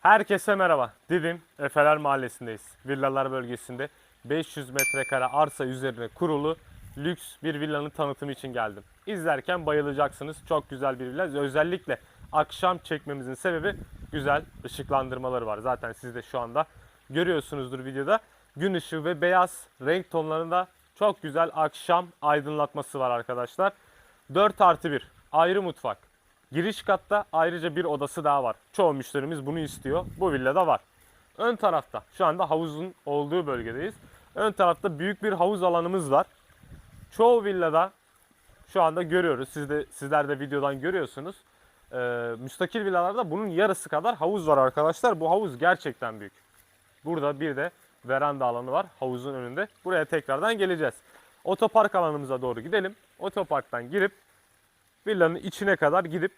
Herkese merhaba. Didim Efeler Mahallesi'ndeyiz. Villalar bölgesinde 500 metrekare arsa üzerine kurulu lüks bir villanın tanıtımı için geldim. İzlerken bayılacaksınız. Çok güzel bir villa. Özellikle akşam çekmemizin sebebi güzel ışıklandırmaları var. Zaten siz de şu anda görüyorsunuzdur videoda. Gün ışığı ve beyaz renk tonlarında çok güzel akşam aydınlatması var arkadaşlar. 4 artı 1 ayrı mutfak. Giriş katta ayrıca bir odası daha var. Çoğu müşterimiz bunu istiyor. Bu villada var. Ön tarafta şu anda havuzun olduğu bölgedeyiz. Ön tarafta büyük bir havuz alanımız var. Çoğu villada şu anda görüyoruz. Siz de sizler de videodan görüyorsunuz. Ee, müstakil villalarda bunun yarısı kadar havuz var arkadaşlar. Bu havuz gerçekten büyük. Burada bir de veranda alanı var havuzun önünde. Buraya tekrardan geleceğiz. Otopark alanımıza doğru gidelim. Otoparktan girip villanın içine kadar gidip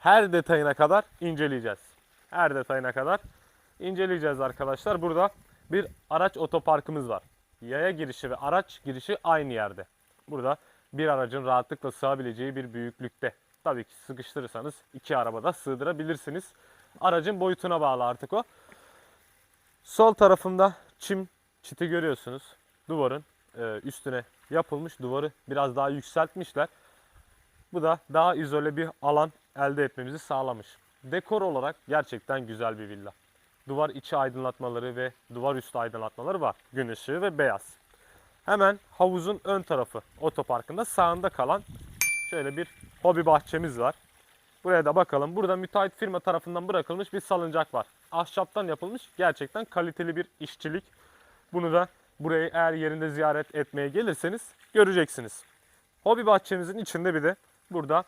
her detayına kadar inceleyeceğiz. Her detayına kadar inceleyeceğiz arkadaşlar. Burada bir araç otoparkımız var. Yaya girişi ve araç girişi aynı yerde. Burada bir aracın rahatlıkla sığabileceği bir büyüklükte. Tabii ki sıkıştırırsanız iki arabada sığdırabilirsiniz. Aracın boyutuna bağlı artık o. Sol tarafında çim çiti görüyorsunuz. Duvarın e, üstüne yapılmış. Duvarı biraz daha yükseltmişler. Bu da daha izole bir alan elde etmemizi sağlamış. Dekor olarak gerçekten güzel bir villa. Duvar içi aydınlatmaları ve duvar üstü aydınlatmaları var. Gün ışığı ve beyaz. Hemen havuzun ön tarafı otoparkında sağında kalan şöyle bir hobi bahçemiz var. Buraya da bakalım. Burada müteahhit firma tarafından bırakılmış bir salıncak var. Ahşaptan yapılmış gerçekten kaliteli bir işçilik. Bunu da burayı eğer yerinde ziyaret etmeye gelirseniz göreceksiniz. Hobi bahçemizin içinde bir de burada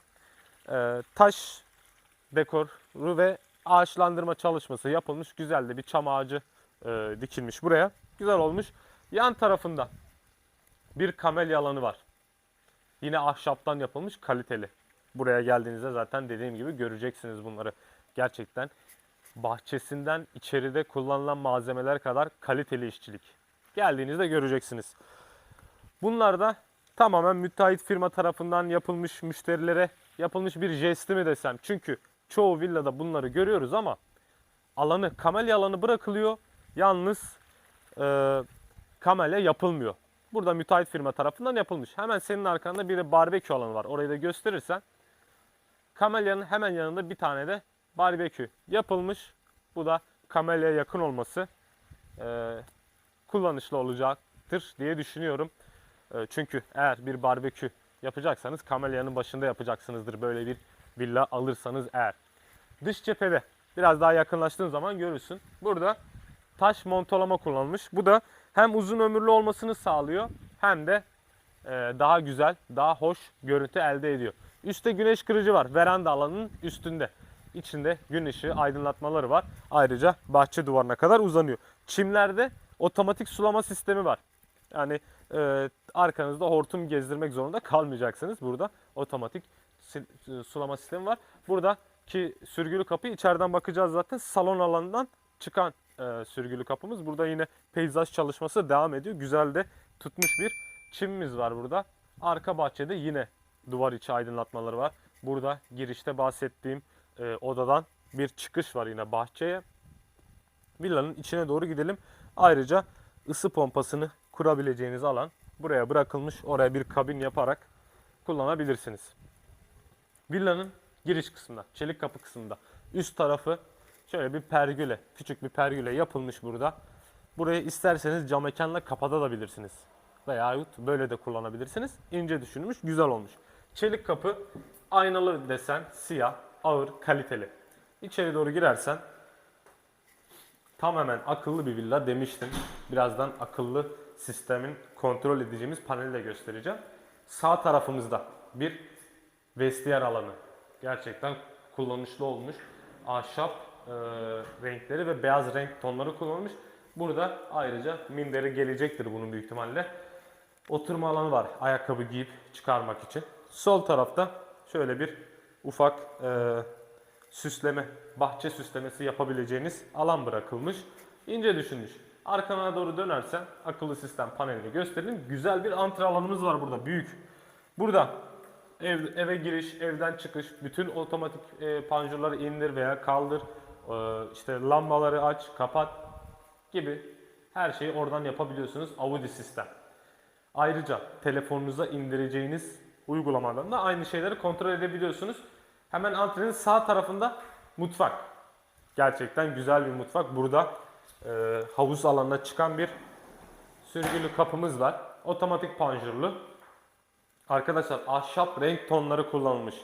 taş dekoru ve ağaçlandırma çalışması yapılmış. Güzel de bir çam ağacı e, dikilmiş buraya. Güzel olmuş. Yan tarafında bir kamelya alanı var. Yine ahşaptan yapılmış kaliteli. Buraya geldiğinizde zaten dediğim gibi göreceksiniz bunları. Gerçekten bahçesinden içeride kullanılan malzemeler kadar kaliteli işçilik. Geldiğinizde göreceksiniz. Bunlar da tamamen müteahhit firma tarafından yapılmış müşterilere yapılmış bir jesti mi desem. Çünkü çoğu villada bunları görüyoruz ama alanı kamelya alanı bırakılıyor. Yalnız e, kamelya yapılmıyor. Burada müteahhit firma tarafından yapılmış. Hemen senin arkanda bir de barbekü alanı var. Orayı da gösterirsen. Kamelyanın hemen yanında bir tane de barbekü yapılmış. Bu da kamelyaya yakın olması e, kullanışlı olacaktır diye düşünüyorum. E, çünkü eğer bir barbekü yapacaksanız kamelyanın başında yapacaksınızdır böyle bir villa alırsanız eğer. Dış cephede biraz daha yakınlaştığın zaman görürsün. Burada taş montolama kullanılmış. Bu da hem uzun ömürlü olmasını sağlıyor hem de e, daha güzel, daha hoş görüntü elde ediyor. Üstte güneş kırıcı var. Veranda alanının üstünde. İçinde gün ışığı aydınlatmaları var. Ayrıca bahçe duvarına kadar uzanıyor. Çimlerde otomatik sulama sistemi var. Yani e, arkanızda hortum gezdirmek zorunda kalmayacaksınız. Burada otomatik sulama sistemi var. Buradaki sürgülü kapı içeriden bakacağız zaten. Salon alanından çıkan e, sürgülü kapımız. Burada yine peyzaj çalışması devam ediyor. Güzel de tutmuş bir çimimiz var burada. Arka bahçede yine duvar içi aydınlatmaları var. Burada girişte bahsettiğim e, odadan bir çıkış var yine bahçeye. Villanın içine doğru gidelim. Ayrıca ısı pompasını kurabileceğiniz alan buraya bırakılmış. Oraya bir kabin yaparak kullanabilirsiniz. Villanın giriş kısmında, çelik kapı kısmında üst tarafı şöyle bir pergüle, küçük bir pergüle yapılmış burada. Burayı isterseniz cam mekanla kapatabilirsiniz. Veyahut böyle de kullanabilirsiniz. İnce düşünülmüş, güzel olmuş. Çelik kapı, aynalı desen, siyah, ağır, kaliteli. İçeri doğru girersen tamamen akıllı bir villa demiştim. Birazdan akıllı sistemin kontrol edeceğimiz paneli de göstereceğim. Sağ tarafımızda bir vestiyer alanı. Gerçekten kullanışlı olmuş. Ahşap e, renkleri ve beyaz renk tonları kullanılmış. Burada ayrıca minderi gelecektir bunun büyük ihtimalle. Oturma alanı var ayakkabı giyip çıkarmak için. Sol tarafta şöyle bir ufak e, süsleme, bahçe süslemesi yapabileceğiniz alan bırakılmış. İnce düşünmüş. Arkana doğru dönersen akıllı sistem panelini gösterelim. Güzel bir antre alanımız var burada büyük. Burada ev, eve giriş, evden çıkış, bütün otomatik e, panjurları indir veya kaldır. Ee, işte lambaları aç, kapat gibi her şeyi oradan yapabiliyorsunuz. Audi sistem. Ayrıca telefonunuza indireceğiniz uygulamadan da aynı şeyleri kontrol edebiliyorsunuz. Hemen antrenin sağ tarafında mutfak. Gerçekten güzel bir mutfak. Burada e, havuz alanına çıkan bir sürgülü kapımız var. Otomatik panjurlu. Arkadaşlar ahşap renk tonları kullanılmış.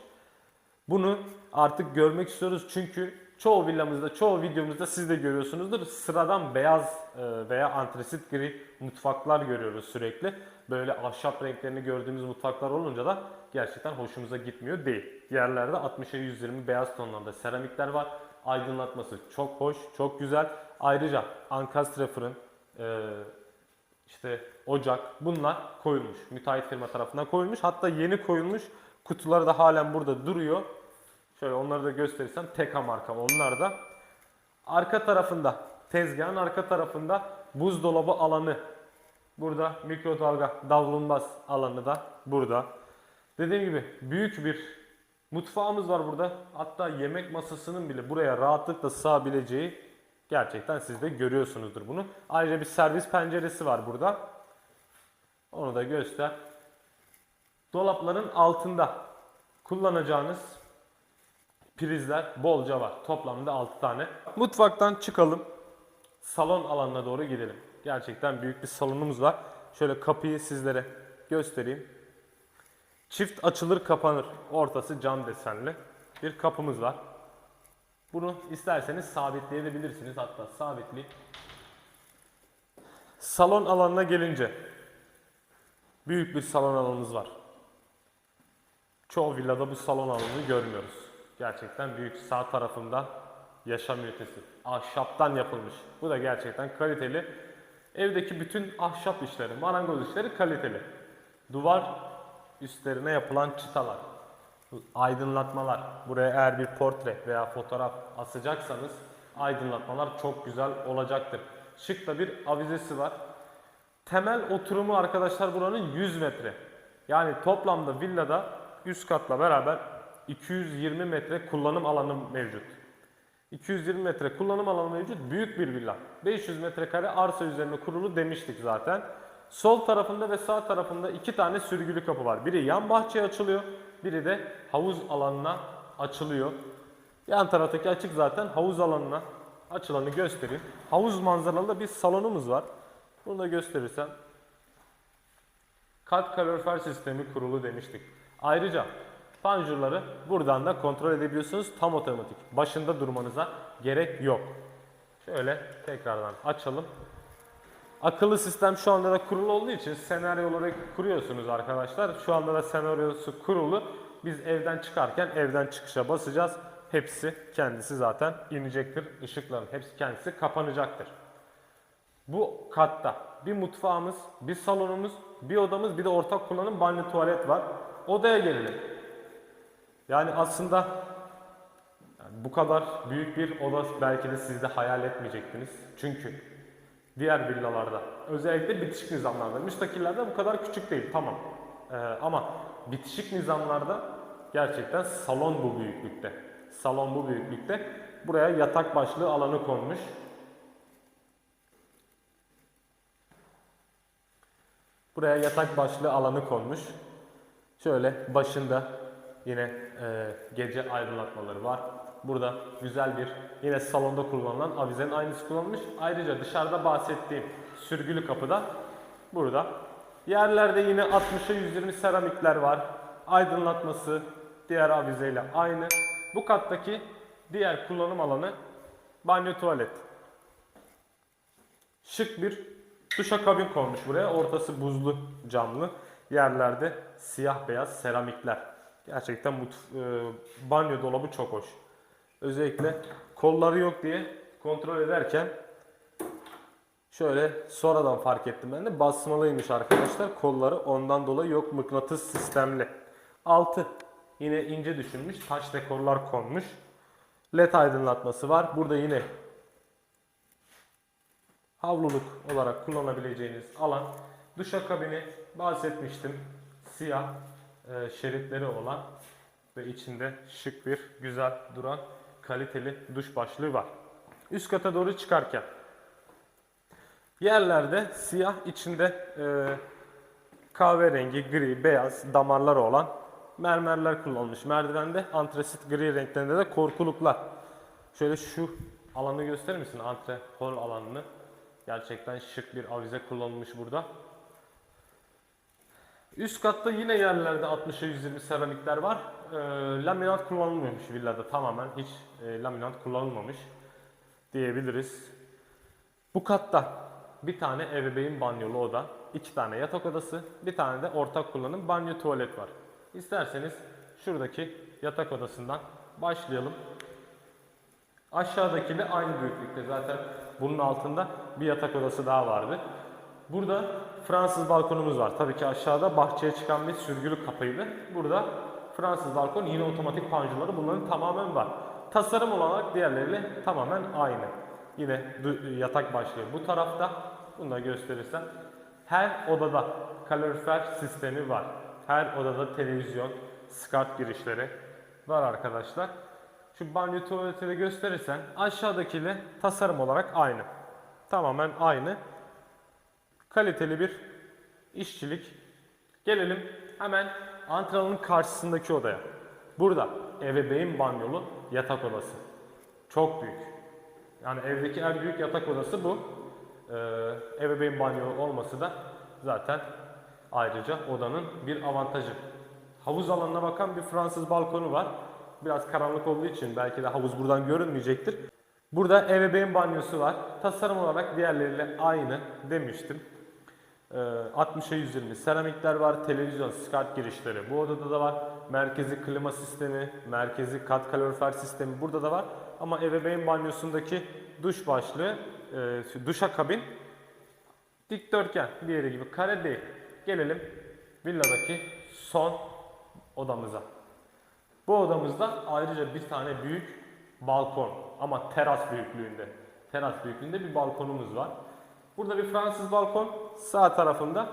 Bunu artık görmek istiyoruz çünkü çoğu villamızda, çoğu videomuzda siz de görüyorsunuzdur. Sıradan beyaz e, veya antresit gri mutfaklar görüyoruz sürekli. Böyle ahşap renklerini gördüğümüz mutfaklar olunca da gerçekten hoşumuza gitmiyor değil. Yerlerde 60'a 120 beyaz tonlarda seramikler var. Aydınlatması çok hoş, çok güzel. Ayrıca ankastre fırın, e, işte ocak bunlar koyulmuş. Müteahhit firma tarafından koyulmuş. Hatta yeni koyulmuş. Kutuları da halen burada duruyor. Şöyle onları da gösterirsem Teka marka onlar da. Arka tarafında tezgahın arka tarafında buzdolabı alanı. Burada mikrodalga davlumbaz alanı da burada. Dediğim gibi büyük bir mutfağımız var burada. Hatta yemek masasının bile buraya rahatlıkla sığabileceği gerçekten siz de görüyorsunuzdur bunu. Ayrıca bir servis penceresi var burada. Onu da göster. Dolapların altında kullanacağınız prizler bolca var. Toplamda 6 tane. Mutfaktan çıkalım. Salon alanına doğru gidelim. Gerçekten büyük bir salonumuz var. Şöyle kapıyı sizlere göstereyim. Çift açılır kapanır. Ortası cam desenli bir kapımız var. Bunu isterseniz sabitleyebilirsiniz. Hatta sabitleyip salon alanına gelince büyük bir salon alanımız var. Çoğu villada bu salon alanını görmüyoruz. Gerçekten büyük sağ tarafında yaşam ünitesi. Ahşaptan yapılmış. Bu da gerçekten kaliteli. Evdeki bütün ahşap işleri, marangoz işleri kaliteli. Duvar üstlerine yapılan çıtalar, aydınlatmalar. Buraya eğer bir portre veya fotoğraf asacaksanız aydınlatmalar çok güzel olacaktır. Şık da bir avizesi var. Temel oturumu arkadaşlar buranın 100 metre. Yani toplamda villada üst katla beraber 220 metre kullanım alanı mevcut. 220 metre kullanım alanı mevcut. Büyük bir villa. 500 metrekare arsa üzerine kurulu demiştik zaten. Sol tarafında ve sağ tarafında iki tane sürgülü kapı var. Biri yan bahçeye açılıyor. Biri de havuz alanına açılıyor. Yan taraftaki açık zaten havuz alanına açılanı göstereyim. Havuz manzaralı bir salonumuz var. Bunu da gösterirsem. Kat kalorifer sistemi kurulu demiştik. Ayrıca panjurları buradan da kontrol edebiliyorsunuz. Tam otomatik. Başında durmanıza gerek yok. Şöyle tekrardan açalım. Akıllı sistem şu anda da kurulu olduğu için senaryoları kuruyorsunuz arkadaşlar. Şu anda da senaryosu kurulu. Biz evden çıkarken evden çıkışa basacağız. Hepsi kendisi zaten inecektir. Işıkların hepsi kendisi kapanacaktır. Bu katta bir mutfağımız, bir salonumuz, bir odamız, bir de ortak kullanım banyo tuvalet var. Odaya gelelim. Yani aslında bu kadar büyük bir oda belki de siz de hayal etmeyecektiniz. Çünkü diğer villalarda özellikle bitişik nizamlarda, müstakillerde bu kadar küçük değil tamam. Ee, ama bitişik nizamlarda gerçekten salon bu büyüklükte. Salon bu büyüklükte. Buraya yatak başlığı alanı konmuş. Buraya yatak başlığı alanı konmuş. Şöyle başında yine e, gece aydınlatmaları var. Burada güzel bir yine salonda kullanılan avizenin aynısı kullanılmış. Ayrıca dışarıda bahsettiğim sürgülü kapıda burada. Yerlerde yine 60'a 120 seramikler var. Aydınlatması diğer avizeyle aynı. Bu kattaki diğer kullanım alanı banyo tuvalet. Şık bir duşakabin konmuş buraya. Ortası buzlu camlı. Yerlerde siyah beyaz seramikler. Gerçekten mutf- e, banyo dolabı çok hoş. Özellikle kolları yok diye kontrol ederken şöyle sonradan fark ettim ben de basmalıymış arkadaşlar. Kolları ondan dolayı yok mıknatıs sistemli. Altı yine ince düşünmüş taş dekorlar konmuş. LED aydınlatması var. Burada yine havluluk olarak kullanabileceğiniz alan. Duşakabini bahsetmiştim. Siyah e, şeritleri olan ve içinde şık bir güzel duran kaliteli duş başlığı var. Üst kata doğru çıkarken yerlerde siyah içinde e, kahverengi, gri, beyaz damarları olan mermerler kullanılmış. Merdivende antrasit gri renklerinde de korkuluklar. Şöyle şu alanı gösterir misin? Antre hol alanını. Gerçekten şık bir avize kullanılmış burada. Üst katta yine yerlerde 60'a 120 seramikler var. Ee, laminat kullanılmıyormuş villada tamamen hiç e, laminat kullanılmamış diyebiliriz. Bu katta bir tane ebeveyn banyolu oda, iki tane yatak odası, bir tane de ortak kullanım banyo tuvalet var. İsterseniz şuradaki yatak odasından başlayalım. Aşağıdaki de aynı büyüklükte zaten bunun altında bir yatak odası daha vardı. Burada Fransız balkonumuz var. Tabii ki aşağıda bahçeye çıkan bir sürgülü kapıydı. Burada Fransız balkon yine otomatik panjurları bunların tamamen var. Tasarım olarak diğerleriyle tamamen aynı. Yine yatak başlığı bu tarafta. Bunu da gösterirsem. Her odada kalorifer sistemi var. Her odada televizyon, SCART girişleri var arkadaşlar. Şu banyo tuvaleti de gösterirsen aşağıdakiyle tasarım olarak aynı. Tamamen aynı. Kaliteli bir işçilik. Gelelim hemen antrenörün karşısındaki odaya. Burada ebeveyn banyolu yatak odası. Çok büyük. Yani evdeki en büyük yatak odası bu. Ee, ebeveyn banyo olması da zaten ayrıca odanın bir avantajı. Havuz alanına bakan bir Fransız balkonu var. Biraz karanlık olduğu için belki de havuz buradan görünmeyecektir. Burada ebeveyn banyosu var. Tasarım olarak diğerleriyle aynı demiştim. Ee, 60'a 120 seramikler var, televizyon, SCART girişleri bu odada da var. Merkezi klima sistemi, merkezi kat kalorifer sistemi burada da var. Ama ebeveyn banyosundaki duş başlığı, e, duşa kabin dikdörtgen diğeri gibi kare değil. Gelelim villadaki son odamıza. Bu odamızda ayrıca bir tane büyük balkon ama teras büyüklüğünde. Teras büyüklüğünde bir balkonumuz var. Burada bir Fransız balkon. Sağ tarafında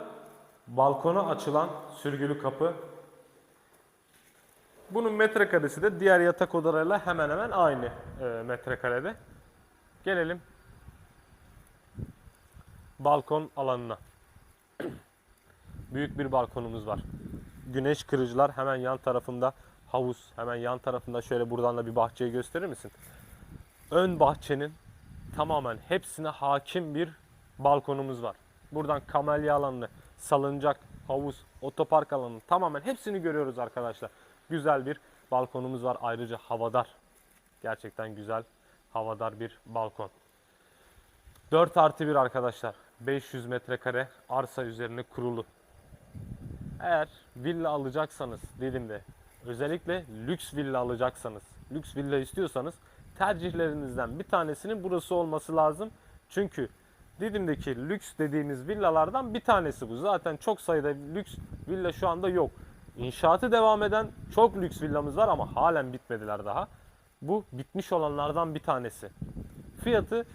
balkona açılan sürgülü kapı. Bunun metrekaresi de diğer yatak odalarıyla hemen hemen aynı e, metrekarede. Gelelim balkon alanına. Büyük bir balkonumuz var. Güneş kırıcılar hemen yan tarafında havuz, hemen yan tarafında şöyle buradan da bir bahçeyi gösterir misin? Ön bahçenin tamamen hepsine hakim bir balkonumuz var. Buradan kamelya alanını, salıncak, havuz, otopark alanını tamamen hepsini görüyoruz arkadaşlar. Güzel bir balkonumuz var. Ayrıca havadar. Gerçekten güzel havadar bir balkon. 4 artı 1 arkadaşlar. 500 metrekare arsa üzerine kurulu. Eğer villa alacaksanız Didim'de özellikle lüks villa alacaksanız, lüks villa istiyorsanız tercihlerinizden bir tanesinin burası olması lazım. Çünkü Didim'deki lüks dediğimiz villalardan bir tanesi bu. Zaten çok sayıda lüks villa şu anda yok. İnşaatı devam eden çok lüks villamız var ama halen bitmediler daha. Bu bitmiş olanlardan bir tanesi. Fiyatı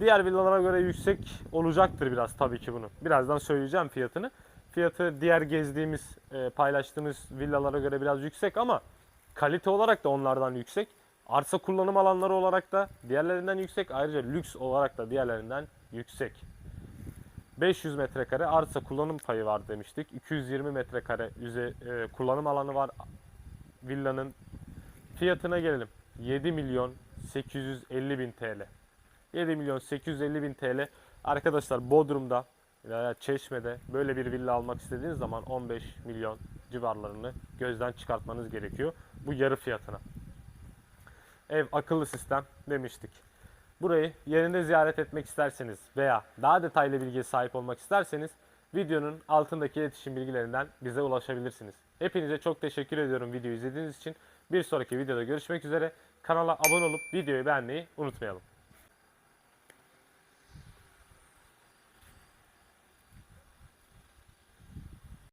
diğer villalara göre yüksek olacaktır biraz tabii ki bunu. Birazdan söyleyeceğim fiyatını. Fiyatı diğer gezdiğimiz, e, paylaştığımız villalara göre biraz yüksek ama kalite olarak da onlardan yüksek. Arsa kullanım alanları olarak da diğerlerinden yüksek. Ayrıca lüks olarak da diğerlerinden yüksek. 500 metrekare arsa kullanım payı var demiştik. 220 metrekare yüze, e, kullanım alanı var villanın. Fiyatına gelelim. 7 milyon 850 bin TL. 7 milyon 850 bin TL. Arkadaşlar Bodrum'da veya Çeşme'de böyle bir villa almak istediğiniz zaman 15 milyon civarlarını gözden çıkartmanız gerekiyor. Bu yarı fiyatına. Ev akıllı sistem demiştik. Burayı yerinde ziyaret etmek isterseniz veya daha detaylı bilgiye sahip olmak isterseniz videonun altındaki iletişim bilgilerinden bize ulaşabilirsiniz. Hepinize çok teşekkür ediyorum videoyu izlediğiniz için. Bir sonraki videoda görüşmek üzere. Kanala abone olup videoyu beğenmeyi unutmayalım.